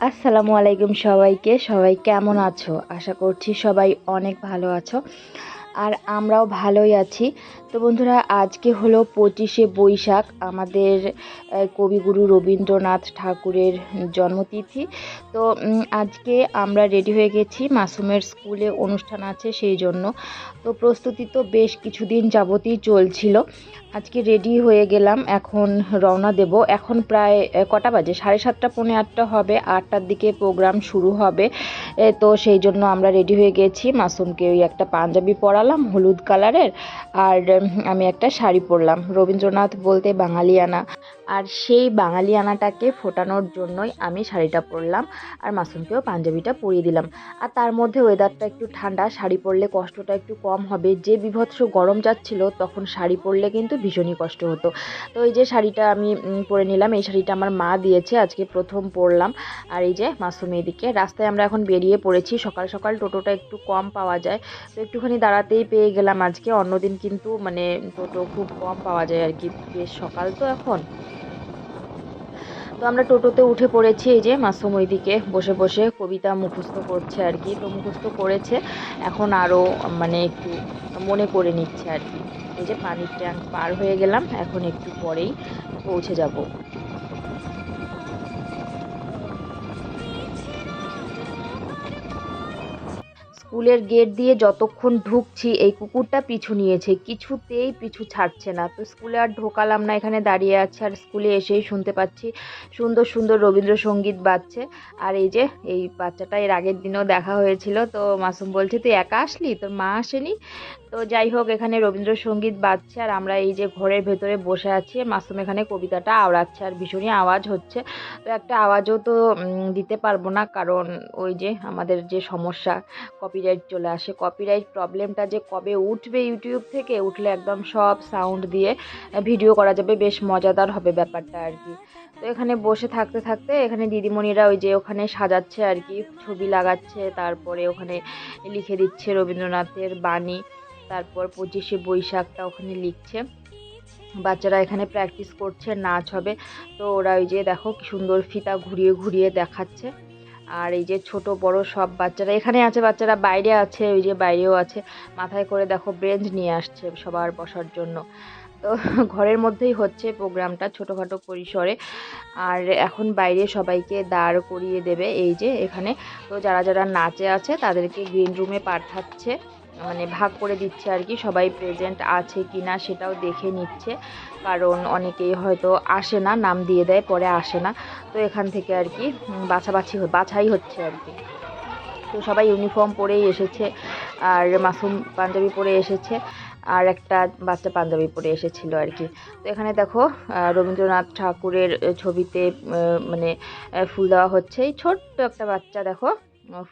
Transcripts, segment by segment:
আসসালামু আলাইকুম সবাইকে। সবাই কেমন আছো? আশা করছি সবাই অনেক ভালো আছো। আর আমরাও ভালোই আছি। তো বন্ধুরা, আজকে হলো পঁচিশে বৈশাখ, আমাদের কবিগুরু রবীন্দ্রনাথ ঠাকুরের জন্মতিথি। তো আজকে আমরা রেডি হয়ে গেছি, মাসুমের স্কুলে অনুষ্ঠান আছে সেই জন্য। তো প্রস্তুতি তো বেশ কিছুদিন যাবতই চলছিল। আজকে রেডি হয়ে গেলাম, এখন রওনা দেব। এখন প্রায় কটা বাজে? সাড়ে সাতটা, পৌনে আটটা হবে, আটটার দিকে প্রোগ্রাম শুরু হবে। তো সেই জন্য আমরা রেডি হয়ে গেছি। মাসুমকে ওই একটা পাঞ্জাবি পরালাম, হলুদ কালারের, আর আমি একটা শাড়ি পরলাম। রবীন্দ্রনাথ বলতে বাঙালিয়ানা। আর সেই বাঙালি আনাটাকে ফোটানোর জন্যই আমি শাড়িটা পরলাম আর মাসুমকেও পাঞ্জাবিটা পরিয়ে দিলাম। আর তার মধ্যে ওয়েদারটা একটু ঠান্ডা, শাড়ি পরলে কষ্টটা একটু কম হবে। যে বিভৎস গরম যাচ্ছিল তখন শাড়ি পরলে কিন্তু ভীষণই কষ্ট হতো। তো এই যে শাড়িটা আমি পরে নিলাম, এই শাড়িটা আমার মা দিয়েছে, আজকে প্রথম পরলাম। আর এই যে মাসুম এদিকে, রাস্তায় আমরা এখন বেরিয়ে পড়েছি, সকাল সকাল টোটোটা একটু কম পাওয়া যায়। তো একটুখানি দাঁড়াতেই পেয়ে গেলাম আজকে, অন্যদিন কিন্তু মানে টোটো খুব কম পাওয়া যায় আর কি, বেশ সকাল তো এখন। তো আমরা টোটোতে উঠে পড়েছি, এই যে মাসুম ওইদিকে বসে বসে কবিতা মুখস্থ করছে আর কি। তো মুখস্থ করেছে, এখন আরও মানে একটু মনে করে নিচ্ছে আর কি। এই যে পানির ট্যাঙ্ক পার হয়ে গেলাম, এখন একটু পরেই পৌঁছে যাব। স্কুলের গেট দিয়ে যতক্ষণ ঢুকছি, এই কুকুরটা পিছু নিয়েছে। কিছুতেই পিছু ছাড়ছে না। তো স্কুলে আর ঢোকালাম না, এখানে দাঁড়িয়ে আছে আর স্কুলে এসেই শুনতে পাচ্ছি। সুন্দর সুন্দর রবীন্দ্রসঙ্গীত বাজছে। আর এই যে, এই বাচ্চাটা এর আগের দিনও দেখা হয়েছিল। তো মাসুম বলছে, তুই একা আসলি? তোর মা আসেনি? তো যাই হোক, এখানে রবীন্দ্রসঙ্গীত বাজছে আর আমরা এই যে ঘরের ভেতরে বসে আছি, মাসুম এখানে কবিতাটা আওড়াচ্ছে আর ভীষণই আওয়াজ হচ্ছে। তো একটা আওয়াজও তো দিতে পারব না কারণ ওই যে আমাদের যে সমস্যা কপিরাইট চলে আসে। কপিরাইট প্রবলেমটা যে কবে উঠবে ইউটিউব থেকে, উঠলে একদম সব সাউন্ড দিয়ে ভিডিও করা যাবে। বেশ মজাদার হবে ব্যাপারটা আর কি। তো এখানে বসে থাকতে থাকতে এখানে দিদিমণিরা ওই যে ওখানে সাজাচ্ছে আর কি, ছবি লাগাচ্ছে, তারপরে ওখানে লিখে দিচ্ছে রবীন্দ্রনাথের বাণী। তারপর পঁচিশে বৈশাখটা ওখানে লিখছে। বাচ্চারা এখানে প্র্যাকটিস করছে, নাচ হবে। তো ওরা ওই যে দেখো কি সুন্দর ফিতা ঘুরিয়ে ঘুরিয়ে দেখাচ্ছে। আর এই যে ছোট, বড় সব বাচ্চারা এখানে আছে, বাচ্চারা বাইরে আছে, ওই যে বাইরেও আছে। মাথায় করে দেখো ব্রেঞ্চ নিয়ে আসছে সবার বসার জন্য। তো ঘরের মধ্যেই হচ্ছে প্রোগ্রামটা ছোটোখাটো পরিসরে। আর এখন বাইরে সবাইকে দাঁড় করিয়ে দেবে এই যে এখানে। তো যারা যারা নাচে আছে তাদেরকে গ্রিন রুমে পাঠাচ্ছে। মানে ভাগ করে দিচ্ছে আর কি, সবাই প্রেজেন্ট আছে কি না সেটাও দেখে নিচ্ছে। কারণ অনেকেই হয়তো আসে না, নাম দিয়ে দেয়, পরে আসে না। তো এখান থেকে আর কি বাছাবাছি বাছাই হচ্ছে আর কি। তো সবাই ইউনিফর্ম পরেই এসেছে, আর মাসুম পাঞ্জাবি পরে এসেছে, আর একটা বাচ্চা পাঞ্জাবি পরে এসেছিল আর কি। তো এখানে দেখো রবীন্দ্রনাথ ঠাকুরের ছবিতে মানে ফুল দেওয়া হচ্ছে। এই ছোট্ট একটা বাচ্চা দেখো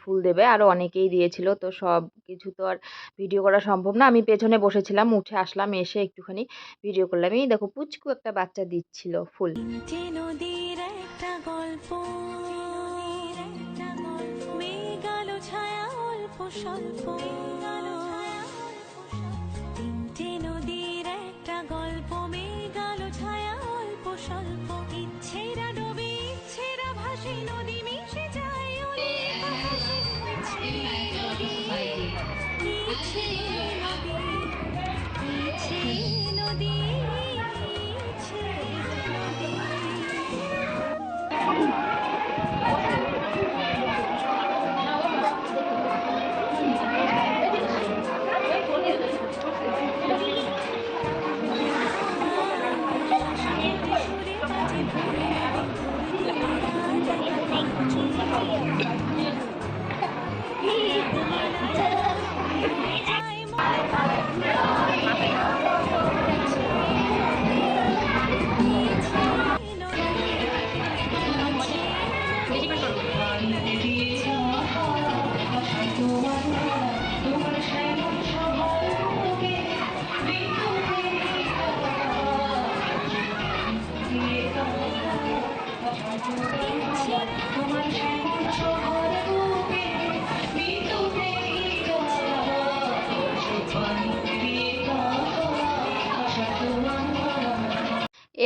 ফুল দেবে। আরও অনেকেই দিয়েছিল। তো সব কিছু তো আর ভিডিও করা সম্ভব না। আমি পেছনে বসেছিলাম, উঠে আসলাম, এসে একটুখানি ভিডিও করলাম। এই দেখো, পুচকু একটা বাচ্চা দিচ্ছিল ফুল। ছায়া, অল্প স্বল্প। ইচ্ছেরা ইচ্ছেরা ভাসে, নদী see.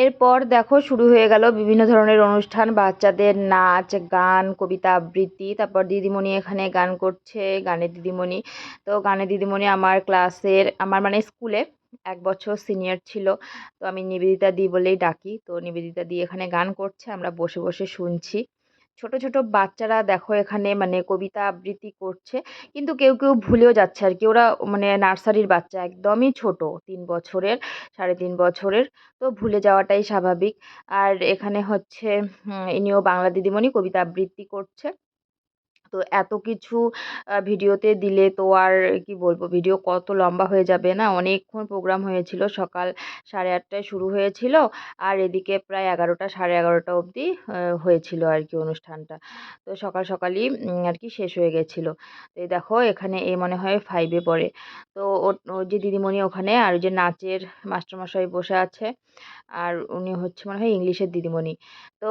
এরপর দেখো শুরু হয়ে গেল বিভিন্ন ধরনের অনুষ্ঠান, বাচ্চাদের নাচ, গান, কবিতা আবৃত্তি, তারপর দিদিমণি এখানে গান করছে, গানের দিদিমণি। তো গানে দিদিমণি আমার ক্লাসের, আমার মানে স্কুলে এক বছর সিনিয়র ছিল, তো আমি নিবেদিতা দি বলেই ডাকি। তো নিবেদিতা দি এখানে গান করছে, আমরা বসে বসে শুনছি। ছোট ছোট বাচ্চারা দেখো এখানে মানে কবিতা আবৃত্তি করছে। কিন্তু কেউ কেউ ভুলেও যাচ্ছে আর কি ওরা মানে নার্সারির বাচ্চা, একদমই ছোট, তিন বছরের, সাড়ে তিন বছরের। তো ভুলে যাওয়াটাই স্বাভাবিক। আর এখানে হচ্ছে ইনিও বাংলা দিদিমণি কবিতা আবৃত্তি করছে। তো এত কিছু ভিডিওতে দিলে তো আর কি বলব, ভিডিও কত লম্বা হয়ে যাবে না? অনেকক্ষণ প্রোগ্রাম হয়েছিল, সকাল সাড়ে আটটায় শুরু হয়েছিল আর এদিকে প্রায় এগারোটা, সাড়ে এগারোটা অবধি হয়েছিল আর কি অনুষ্ঠানটা। তো সকাল সকালই আর কি শেষ হয়ে গেছিল। তো এই দেখো, এখানে এ মনে হয় ফাইভে পড়ে। তো ওর যে দিদিমণি ওখানে আর যে নাচের মাস্টারমশাই বসে আছে আর উনি হচ্ছে মনে হয় ইংলিশের দিদিমণি। তো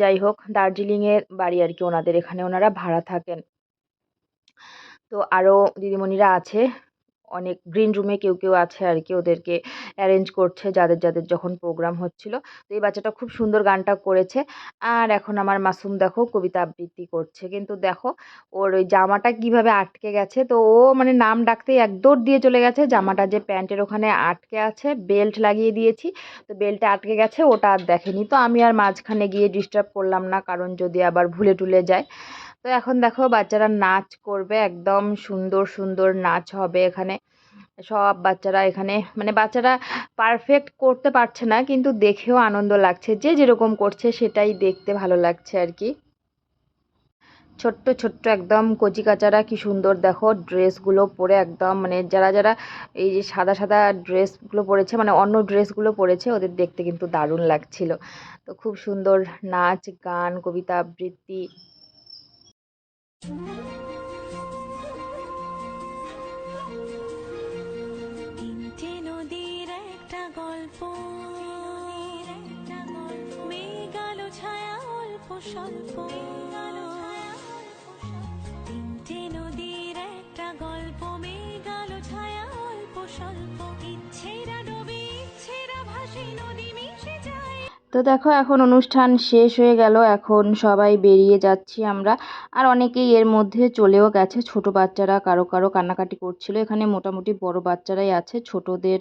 যাই হোক, দার্জিলিংয়ের বাড়ি আর কি ওনাদের, এখানে ওনারা ভাড়া থাকেন। তো আরও দিদিমণিরা আছে, অনেক গ্রিন রুমে কেউ কেউ আছে আর কি, ওদেরকে অ্যারেঞ্জ করছে যাদের যাদের যখন প্রোগ্রাম হচ্ছিল। তো এই বাচ্চাটা খুব সুন্দর গানটা করেছে। আর এখন আমার মাসুম দেখো কবিতা আবৃত্তি করছে। কিন্তু দেখো, ওর ওই জামাটা কীভাবে আটকে গেছে, তো ও মানে নাম ডাকতেই এক দিয়ে চলে গেছে। জামাটা যে প্যান্টের ওখানে আটকে আছে বেল্ট লাগিয়ে দিয়েছি, তো বেল্টে আটকে গেছে, ওটা আর দেখেনি। তো আমি আর মাঝখানে গিয়ে ডিস্টার্ব করলাম না, কারণ যদি আবার ভুলে টুলে যায়। তো এখন দেখো বাচ্চারা নাচ করবে, একদম সুন্দর সুন্দর নাচ হবে এখানে। সব বাচ্চারা এখানে মানে বাচ্চারা পারফেক্ট করতে পারছে না, কিন্তু দেখেও আনন্দ লাগছে। যে যেরকম করছে সেটাই দেখতে ভালো লাগছে আর কি। ছোট্ট ছোট্ট একদম কচি কাচারা কি সুন্দর দেখো ড্রেসগুলো পরে একদম মানে যারা যারা এই যে সাদা সাদা ড্রেসগুলো পরেছে মানে অন্য ড্রেসগুলো পরেছে, ওদের দেখতে কিন্তু দারুণ লাগছিল। তো খুব সুন্দর নাচ, গান, কবিতা, আবৃত্তি। তিনটে নদীর একটা গল্প। ছায়া অল্প স্বল্প। তিনটে নদীর একটা গল্প। মেঘালো ছায়া অল্প তো দেখো, এখন অনুষ্ঠান শেষ হয়ে গেল। এখন সবাই বেরিয়ে যাচ্ছি আমরা। আর অনেকেই এর মধ্যে চলেও গেছে। ছোট বাচ্চারা কারও কারও কান্নাকাটি করছিল। এখানে মোটামুটি বড় বাচ্চারাই আছে। ছোটদের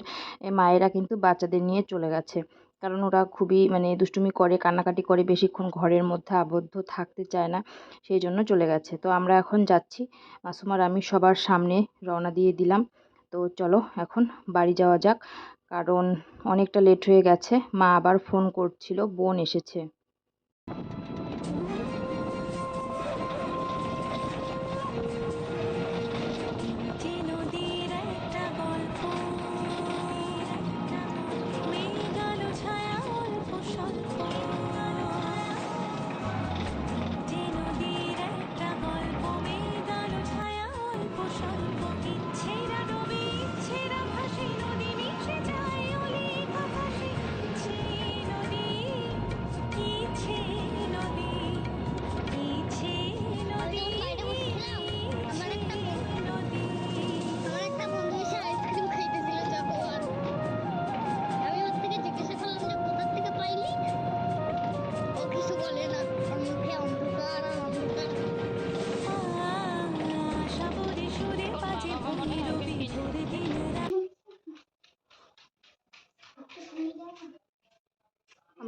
মায়েরা কিন্তু বাচ্চাদের নিয়ে চলে গেছে। কারণ ওরা খুবই মানে দুষ্টুমি করে, কান্নাকাটি করে, বেশিক্ষণ ঘরের মধ্যে আবদ্ধ থাকতে চায় না। সেই জন্য চলে গেছে। তো আমরা এখন যাচ্ছি। মাসুমার আমি সবার সামনে রওনা দিয়ে দিলাম। তো চলো, এখন বাড়ি যাওয়া যাক। কারণ অনেকটা লেট হয়ে গেছে। মা আবার ফোন করছিল বোন এসেছে।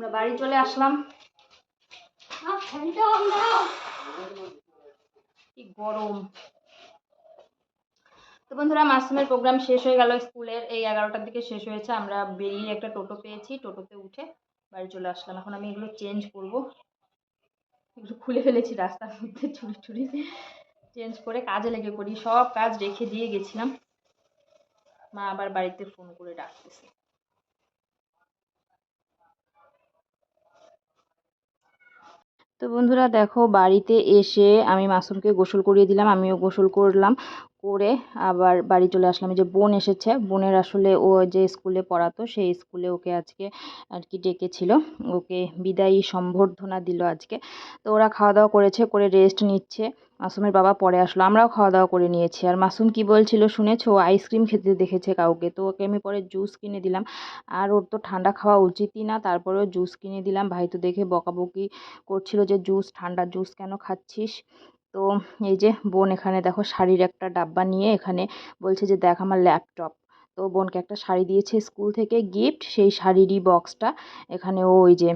আমরা বাড়ি চলে আসলাম। কি গরম। তো বন্ধুরা মাসুমের প্রোগ্রাম শেষ হয়ে গেল। স্কুলের এই এগারোটার দিকে শেষ হয়েছে। আমরা বেরিয়ে একটা টোটো পেয়েছি। টোটোতে উঠে বাড়ি চলে আসলাম। এখন আমি এগুলো চেঞ্জ করব। এগুলো খুলে ফেলেছি রাস্তার মধ্যে চুরি চুরি চেঞ্জ করে কাজে লেগে পড়ি। সব কাজ রেখে দিয়ে গেছিলাম। মা আবার বাড়িতে ফোন করে ডাকতেছে। তো বন্ধুরা দেখো বাড়িতে এসে আমি মাসুমকে গোসল করিয়ে দিলাম আমিও গোসল করলাম। করে আবার বাড়ি চলে আসলাম। যে বোন এসেছে, বোনের আসলে ও যে স্কুলে পড়াতো, সেই স্কুলে ওকে আজকে আর কি ডেকেছিল। ওকে বিদায়ী সম্বর্ধনা দিল আজকে। তো ওরা খাওয়া দাওয়া করেছে, করে রেস্ট নিচ্ছে। মাসুমের বাবা পরে আসলো, আমরাও খাওয়া দাওয়া করে নিয়েছি। আর মাসুম কি বলছিল শুনেছো? আইসক্রিম খেতে দেখেছে কাউকে। তো ওকে আমি পরে জুস কিনে দিলাম। আর ওর তো ঠান্ডা খাওয়া উচিতই না, তারপরেও জুস কিনে দিলাম। ভাই তো দেখে বকাবকি করছিল যে, জুস, ঠান্ডা জুস কেন খাচ্ছিস? তো এই যে বোন এখানে দেখো শাড়ির একটা ডাব্বা নিয়ে এখানে বলছে যে, দেখ আমার ল্যাপটপ। তো বোনকে একটা শাড়ি দিয়েছে স্কুল থেকে গিফট। সেই শাড়িরই বক্সটা এখানে ও ওই যে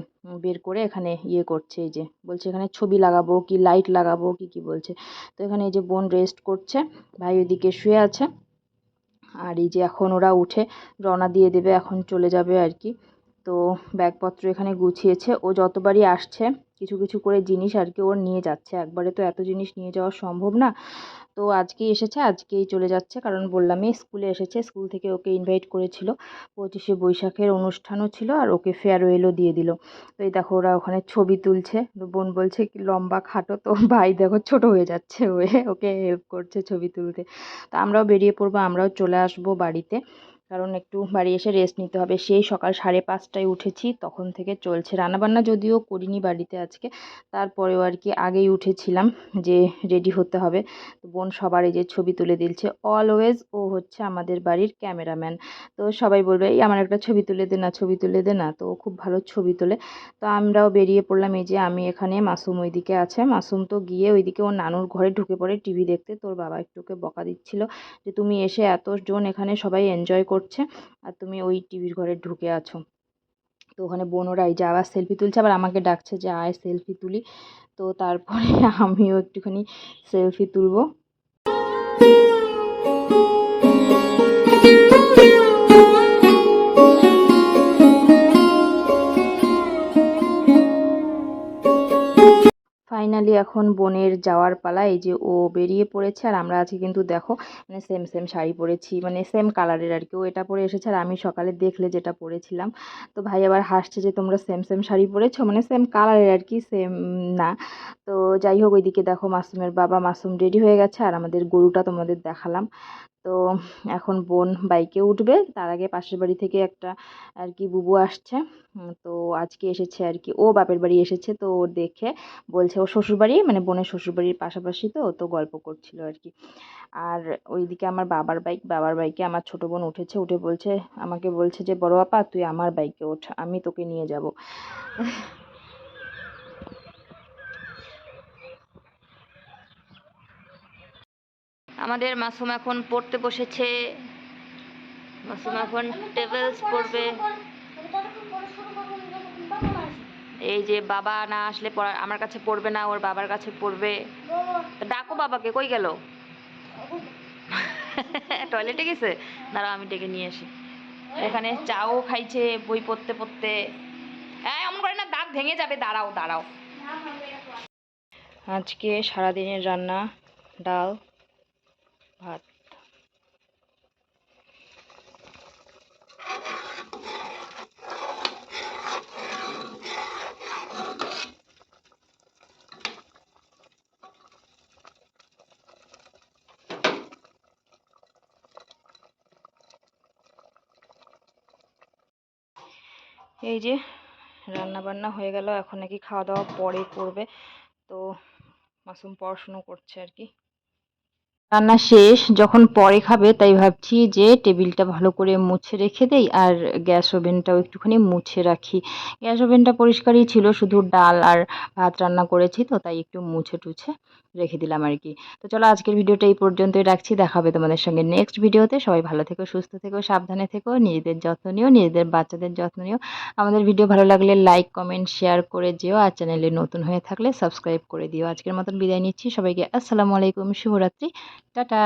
বের করে এখানে ইয়ে করছে এই যে, বলছে এখানে ছবি লাগাবো কি লাইট লাগাবো কি কি বলছে। তো এখানে এই যে বোন রেস্ট করছে, ভাই ওইদিকে শুয়ে আছে। আর এই যে এখন ওরা উঠে রওনা দিয়ে দেবে, এখন চলে যাবে আর কি। তো ব্যাগপত্র এখানে গুছিয়েছে। ও যতবারই আসছে কিছু কিছু করে জিনিস আর কি ওর নিয়ে যাচ্ছে। একবারে তো এত জিনিস নিয়ে যাওয়া সম্ভব না। তো আজকেই এসেছে, আজকেই চলে যাচ্ছে। কারণ বললামই স্কুলে এসেছে, স্কুল থেকে ওকে ইনভাইট করেছিল। পঁচিশে বৈশাখের অনুষ্ঠানও ছিল আর ওকে ফেয়ারওয়েলও দিয়ে দিল। তো এই দেখো ওরা ওখানে ছবি তুলছে। বোন বলছে কি, লম্বা, খাটো। তো ভাই দেখো ছোট হয়ে যাচ্ছে ওয়ে ওকে হেল্প করছে ছবি তুলতে। তো আমরাও বেরিয়ে পড়ব, আমরাও চলে আসব বাড়িতে। কারণ একটু বাড়ি এসে রেস্ট নিতে হবে। সেই সকাল সাড়ে পাঁচটায় উঠেছি, তখন থেকে চলছে রান্নাবান্না। যদিও করিনি বাড়িতে আজকে, তারপরেও আর কি আগেই উঠেছিলাম যে রেডি হতে হবে। তো বোন সবার এই যে ছবি তুলে দিচ্ছে। অলওয়েজ ও হচ্ছে আমাদের বাড়ির ক্যামেরাম্যান তো সবাই বলবে, এই আমার একটা ছবি তুলে দে না, ছবি তুলে দে না। তো খুব ভালো ছবি তোলে। তো আমরাও বেরিয়ে পড়লাম এই যে আমি এখানে, মাসুম ওইদিকে আছে। মাসুম তো গিয়ে ওইদিকে ওর নানুর ঘরে ঢুকে পড়ে টিভি দেখতে। তোর বাবা একটুকে বকা দিচ্ছিল যে, তুমি এসে এতজন এখানে সবাই এনজয় করছে। আর তুমি ওই টিভির ঘরে ঢুকে আছো। তো ওখানে বোনরাই যে আবার সেলফি তুলছে, আবার আমাকে ডাকছে যে, আয় সেলফি তুলি। তো তারপরে আমিও একটুখানি সেলফি তুলবো। ফাইনালি এখন বোনের যাওয়ার পালা, এই যে ও বেরিয়ে পড়েছে আর আমরা আছি কিন্তু দেখো মানে সেম সেম শাড়ি পরেছি মানে সেম কালারের আর কি। ও এটা পরে এসেছে আর আমি সকালে দেখলে যেটা পরেছিলাম। তো ভাই আবার হাসছে যে তোমরা সেম সেম শাড়ি পরেছো মানে সেম কালারের আর কি সেম না। তো যাই হোক, ওইদিকে দেখো মাসুমের বাবা মাসুম রেডি হয়ে গেছে আর আমাদের গরুটা তোমাদের দেখালাম। তো এখন বোন বাইকে উঠবে, তার আগে পাশের বাড়ি থেকে একটা আর কি বুবু আসছে। তো আজকে এসেছে আর কি, ও বাপের বাড়ি এসেছে, তো ও দেখে বলছে ও শ্বশুরবাড়ি মানে বোনের শ্বশুরবাড়ির পাশাপাশি তো তো গল্প করছিল আর কি। আর ওইদিকে আমার বাবার বাইক, বাবার বাইকে আমার ছোট বোন উঠেছে, উঠে বলছে, আমাকে বলছে যে, বড় আপা, তুই আমার বাইকে ওঠ, আমি তোকে নিয়ে যাব। আমাদের মাসুম এখন পড়তে বসেছে। মাসুম এখন টেবিলস পড়বে। এই যে বাবা না আসলে পড়া আমার কাছে পড়বে না ওর বাবার কাছে পড়বে। তা ডাকো বাবাকে কই গেল? টয়লেটে গেছে? দাঁড়াও আমি ডেকে নিয়ে আসি। এখানে চাও খাইছে বই পড়তে পড়তে। এই এমন করে না দাঁত ভেঙে যাবে। দাঁড়াও দাঁড়াও। আজকে সারাদিনের রান্না ডাল। ভাত। এই যে রান্না বান্না হয়ে গেল, এখন নাকি খাওয়া দাওয়া পরে করবে। তো মাসুম পড়াশুনো করছে আর কি। রান্না শেষ, যখন পরে খাবে, তাই ভাবছি যে টেবিলটা ভালো করে মুছে রেখে দেই আর গ্যাস ওভেনটাও একটুখানি মুছে রাখি। গ্যাস ওভেনটা পরিষ্কারই ছিল, শুধু ডাল আর ভাত রান্না করেছি তো, তাই একটু মুছে টুছে রেখে দিলাম আর কি তো চলো আজকের ভিডিওটা এই পর্যন্তই রাখছি। দেখা হবে তোমাদের সঙ্গে নেক্সট ভিডিওতে। সবাই ভালো থেকো, সুস্থ থেকো, সাবধানে থেকো, নিজেদের যত্ন নিও, নিজেদের বাচ্চাদের যত্ন নিও। আমাদের ভিডিও ভালো লাগলে লাইক কমেন্ট শেয়ার করে যেও আর চ্যানেলে নতুন হয়ে থাকলে সাবস্ক্রাইব করে দিও। আজকের মতন বিদায় নিচ্ছি। সবাইকে আসসালামু আলাইকুম, শুভরাত্রি। টাটা!